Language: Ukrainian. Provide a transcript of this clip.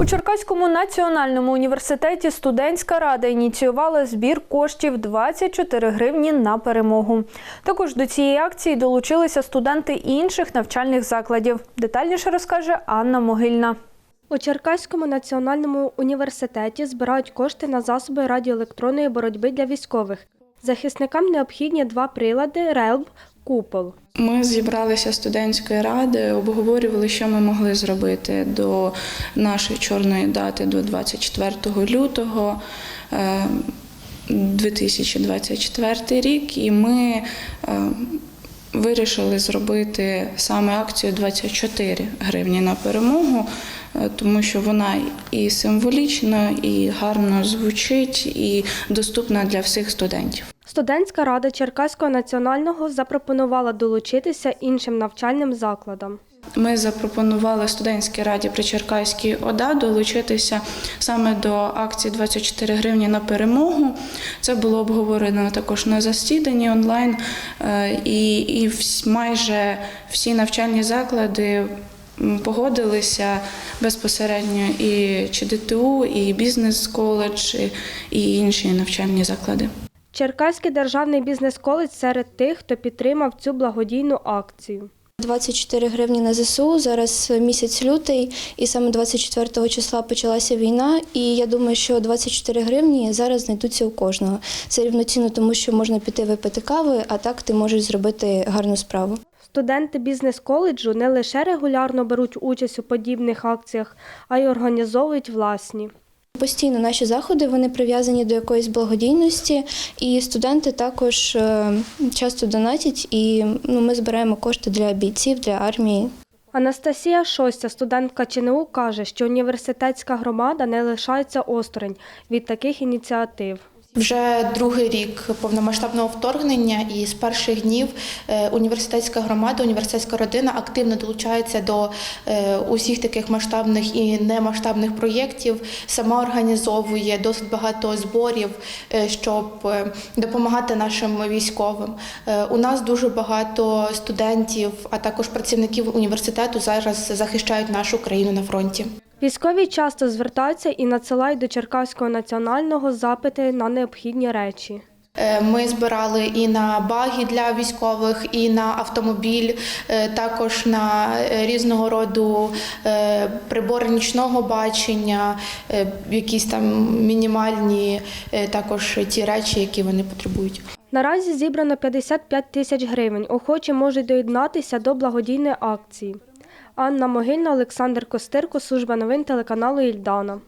У Черкаському національному університеті студентська рада ініціювала збір коштів 24 гривні на перемогу. Також до цієї акції долучилися студенти інших навчальних закладів. Детальніше розкаже Анна Могильна. У Черкаському національному університеті збирають кошти на засоби радіоелектронної боротьби для військових. Захисникам необхідні два прилади РЕЛБ, купол. Ми зібралися студентської ради, обговорювали, що ми могли зробити до нашої чорної дати, до 24 лютого е, 2024 рік, і ми е, вирішили зробити саме акцію 24 гривні на перемогу, е, тому що вона і символічна, і гарно звучить, і доступна для всіх студентів. Студентська рада Черкаського національного запропонувала долучитися іншим навчальним закладам. Ми запропонували студентській раді при Черкаській ОДА долучитися саме до акції 24 гривні на перемогу. Це було обговорено також на засіданні онлайн, е, і, і майже всі навчальні заклади погодилися безпосередньо і чи ДТУ, і бізнес-коледж, і- і інші навчальні заклади. Черкаський державний бізнес-коледж серед тих, хто підтримав цю благодійну акцію. 24 гривні на ЗСУ. Зараз місяць лютий, і саме 24 числа почалася війна. І я думаю, що 24 гривні зараз знайдуться у кожного. Це рівноцінно, тому що можна піти випити кави, а так ти можеш зробити гарну справу. Студенти бізнес-коледжу не лише регулярно беруть участь у подібних акціях, а й організовують власні. Постійно наші заходи вони прив'язані до якоїсь благодійності, і студенти також е, часто донатять. І ну, ми збираємо кошти для бійців, для армії. Анастасія Шостя, студентка ЧНУ, каже, що університетська громада не лишається осторонь від таких ініціатив. Вже другий рік повномасштабного вторгнення, і з перших днів е, університетська громада, університетська родина активно долучається до е, усіх таких масштабних і немасштабних проєктів. Сама організовує досить багато зборів, е, щоб допомагати нашим військовим. У нас дуже багато студентів, а також працівників університету зараз захищають нашу країну на фронті. Військові часто звертаються і надсилають до Черкаського національного запити на необхідні речі. Е, Ми збирали і на баги для військових, і на автомобіль, е, також на е, різного роду прибори нічного бачення, якісь там мінімальні також ті речі, які вони потребують. Наразі зібрано 55 тисяч гривень. Охочі можуть доєднатися до благодійної акції. Анна Могильна, Олександр Костирко, служба новин телеканалу Ільдана.